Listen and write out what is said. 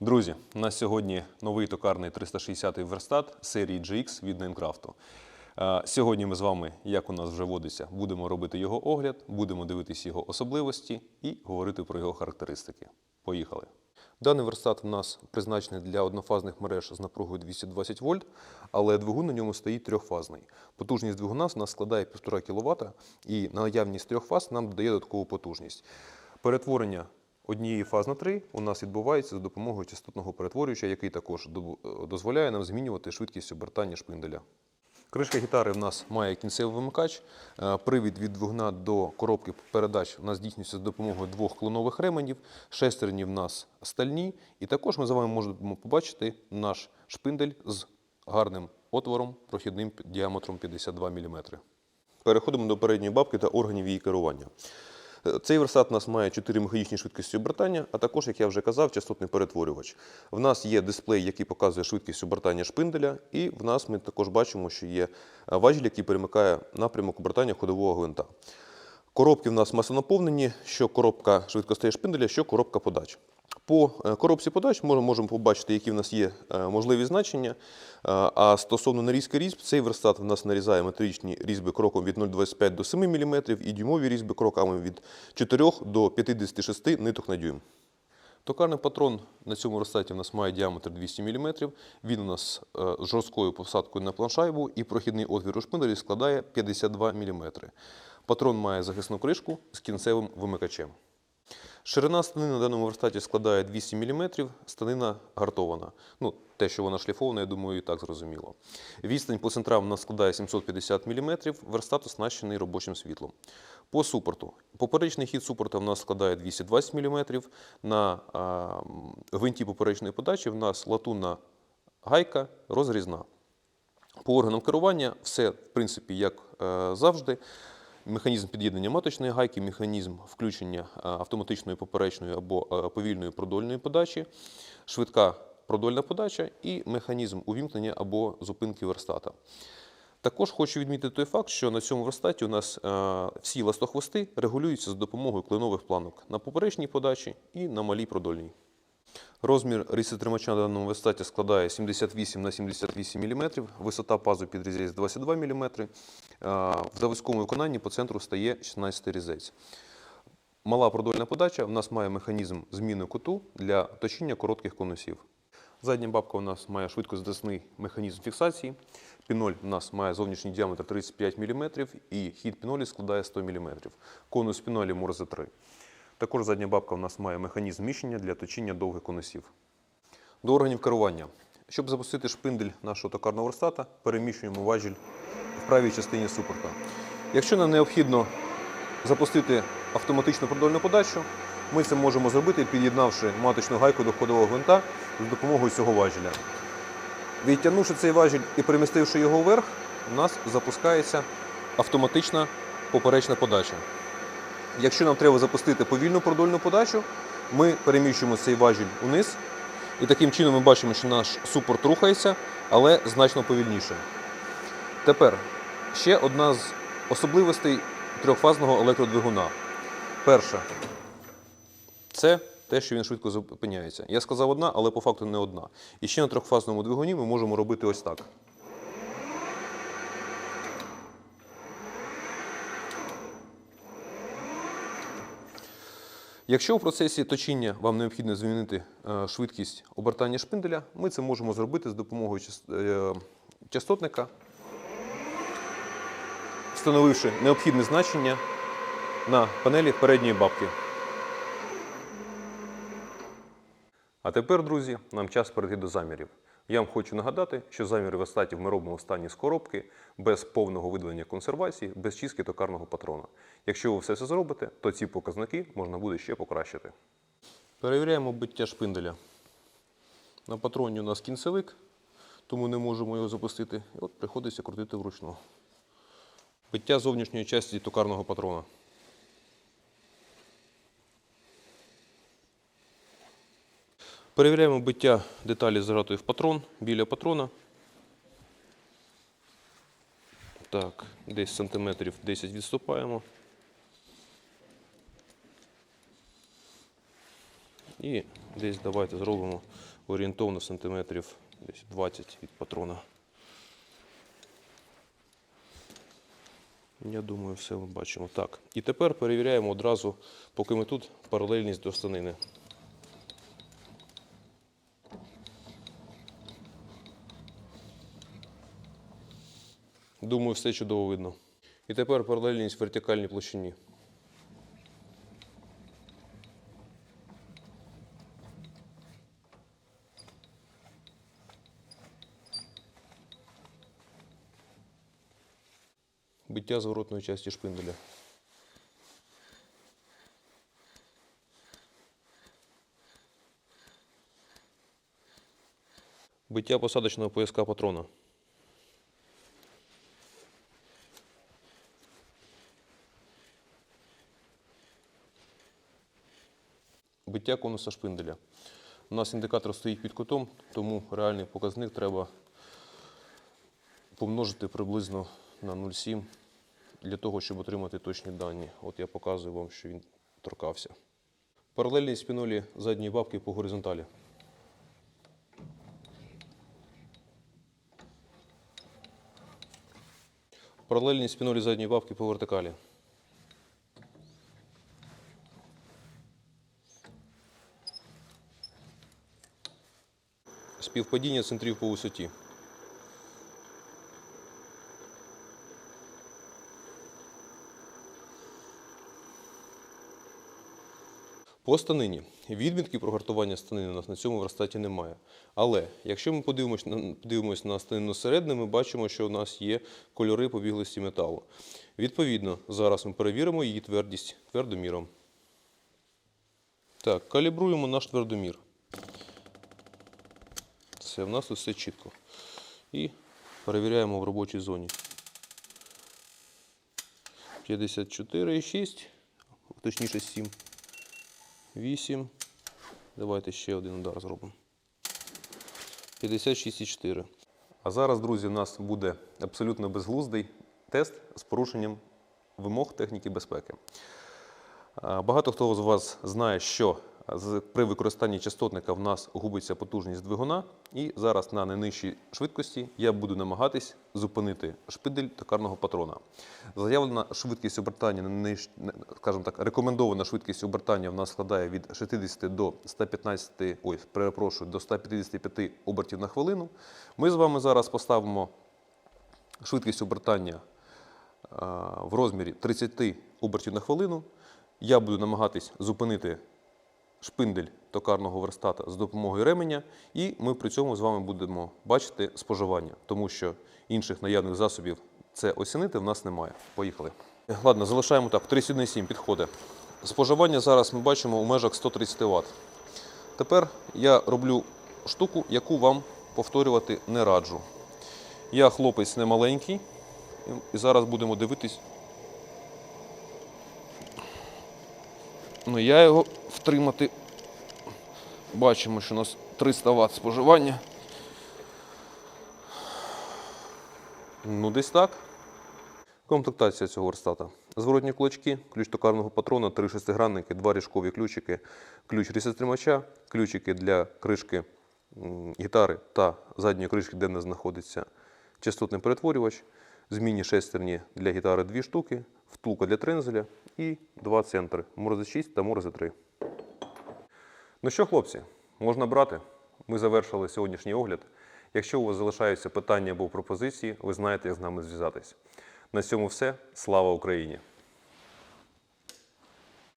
Друзі, у нас сьогодні новий токарний 360 верстат серії GX від Найнкрафту. Е, Сьогодні ми з вами, як у нас вже водиться, будемо робити його огляд, будемо дивитися його особливості і говорити про його характеристики. Поїхали. Даний верстат у нас призначений для однофазних мереж з напругою 220 вольт, але двигун на ньому стоїть трьохфазний. Потужність двигуна у нас складає 1,5 кВт, і наявність трьох фаз нам додає додаткову потужність. Перетворення однієї фаз на три у нас відбувається за допомогою частотного перетворювача, який також дозволяє нам змінювати швидкість обертання шпинделя. Кришка гітари в нас має кінцевий вимикач. Е, Привід від двигуна до коробки передач у нас здійснюється за допомогою двох клонових ременів. Шестерні в нас стальні. І також ми з вами можемо побачити наш шпиндель з гарним отвором, прохідним діаметром 52 мм. Переходимо до передньої бабки та органів її керування. Цей версат у нас має 4 механічні швидкості обертання, а також, як я вже казав, частотний перетворювач. В нас є дисплей, який показує швидкість обертання шпинделя, і в нас ми також бачимо, що є е, важіль, який перемикає напрямок обертання ходового гвинта. Коробки в нас масонаповнені, що коробка швидкостей шпинделя, що коробка подач. По е, коробці подач ми можемо побачити, які в нас є е, можливі значення. Е, А стосовно нарізки різьб, цей верстат в нас нарізає метричні різьби кроком від 0,25 до 7 мм і дюймові різьби кроками від 4 до 56 ниток на дюйм. Токарний патрон на цьому розстаті у нас має діаметр 200 мм. Він у нас з жорсткою посадкою на планшайбу і прохідний отвір у шпинделі складає 52 мм. Патрон має захисну кришку з кінцевим вимикачем. Ширина станини на даному верстаті складає 200 мм, станина гартована. Ну, те, що вона шліфована, я думаю, і так зрозуміло. Відстань по центрам у нас складає 750 мм, верстат оснащений робочим світлом. По супорту. Поперечний хід супорта в нас складає 220 мм. На а, гвинті поперечної подачі в нас латунна гайка розрізна. По органам керування все, в принципі, як е, завжди. Механізм під'єднання маточної гайки, механізм включення е, автоматичної поперечної або е, повільної продольної подачі, швидка продольна подача і механізм увімкнення або зупинки верстата. Також хочу відмітити той факт, що на цьому верстаті у нас е, всі ластохвости регулюються за допомогою кленових планок на поперечній подачі і на малій продольній. Розмір різцетримача на даному верстаті складає 78 на 78 мм, висота пазу підрізається 22 мм. В заводському виконанні по центру стає 16 різець. Мала продольна подача в нас має механізм зміни куту для точіння коротких конусів. Задня бабка у нас має швидкозасний механізм фіксації. Піноль у нас має зовнішній діаметр 35 мм і хід пінолі складає 100 мм. Конус пінолі Морзе 3. Також задня бабка у нас має механізм зміщення для точіння довгих конусів. До органів керування. Щоб запустити шпиндель нашого токарного верстата, переміщуємо важіль в правій частині супорта. Якщо нам необхідно запустити автоматичну продольну подачу, ми це можемо зробити, під'єднавши маточну гайку до ходового гвинта з допомогою цього важіля. Відтягнувши цей важіль і перемістивши його вверх, у нас запускається автоматична поперечна подача. Якщо нам треба запустити повільну продольну подачу, ми переміщуємо цей важіль униз, і таким чином ми бачимо, що наш супорт рухається, але значно повільніше. Тепер ще одна з особливостей трьохфазного електродвигуна. Перша це те, що він швидко зупиняється. Я сказав одна, але по факту не одна. І ще на трьохфазному двигуні ми можемо робити ось так. Якщо в процесі точіння вам необхідно змінити е, швидкість обертання шпинделя, ми це можемо зробити з допомогою е, частотника, встановивши необхідне значення на панелі передньої бабки. А тепер, друзі, нам час перейти до замірів. Я вам хочу нагадати, що заміри верстатів ми робимо в стані з коробки, без повного видалення консервації, без чистки токарного патрона. Якщо ви все це зробите, то ці показники можна буде ще покращити. Перевіряємо биття шпинделя. На патроні у нас кінцевик, тому не можемо його запустити. І от приходиться крутити вручну. Биття зовнішньої частини токарного патрона. Перевіряємо биття деталі зажатої в патрон біля патрона. Так, десь сантиметрів 10 відступаємо. І десь давайте зробимо орієнтовно сантиметрів десь 20 від патрона. Я думаю, все ми бачимо. Так. І тепер перевіряємо одразу, поки ми тут, паралельність до станини. Думаю, все чудово видно. І тепер паралельність в вертикальній площині. Биття зворотної часті шпинделя. Биття посадочного пояска патрона. Биття конуса шпинделя. У нас індикатор стоїть під кутом, тому реальний показник треба помножити приблизно на 0,7 для того, щоб отримати точні дані. От я показую вам, що він торкався. Паралельність спінолі задньої бабки по горизонталі. Паралельність спінолі задньої бабки по вертикалі. Співпадіння центрів по висоті. По станині. Відмітки про гартування станини у нас на цьому верстаті немає. Але якщо ми подивимось на, станину середини, ми бачимо, що у нас є кольори побіглості металу. Відповідно, зараз ми перевіримо її твердість твердоміром. Так, калібруємо наш твердомір. Все, в нас тут все чітко. І перевіряємо в робочій зоні. 54,6, точніше 7. 8. Давайте ще один удар зробимо. 56,4. А зараз, друзі, у нас буде абсолютно безглуздий тест з порушенням вимог техніки безпеки. Багато хто з вас знає, що при використанні частотника в нас губиться потужність двигуна, і зараз на найнижчій швидкості я буду намагатись зупинити шпидель токарного патрона. Заявлена швидкість обертання, скажімо так, рекомендована швидкість обертання в нас складає від 60 до 115, ой, перепрошую, до 155 обертів на хвилину. Ми з вами зараз поставимо швидкість обертання в розмірі 30 обертів на хвилину. Я буду намагатись зупинити шпиндель токарного верстата з допомогою ременя, і ми при цьому з вами будемо бачити споживання, тому що інших наявних засобів це оцінити в нас немає. Поїхали. Ладно, залишаємо так. 3,7 підходить. Споживання зараз ми бачимо у межах 130 Вт. Тепер я роблю штуку, яку вам повторювати не раджу. Я хлопець не маленький, і зараз будемо дивитись. Ну, я його втримати. Бачимо, що у нас 300 Вт споживання. Ну, десь так. Комплектація цього верстата. Зворотні кулачки, ключ токарного патрона, три шестигранники, два ріжкові ключики, ключ різостримача, ключики для кришки гітари та задньої кришки, де нас знаходиться частотний перетворювач, змінні шестерні для гітари дві штуки, втулка для трензеля і два центри Морзе 6 та Морзе 3. Ну що, хлопці, можна брати. Ми завершили сьогоднішній огляд. Якщо у вас залишаються питання або пропозиції, ви знаєте, як з нами зв'язатись. На цьому все. Слава Україні!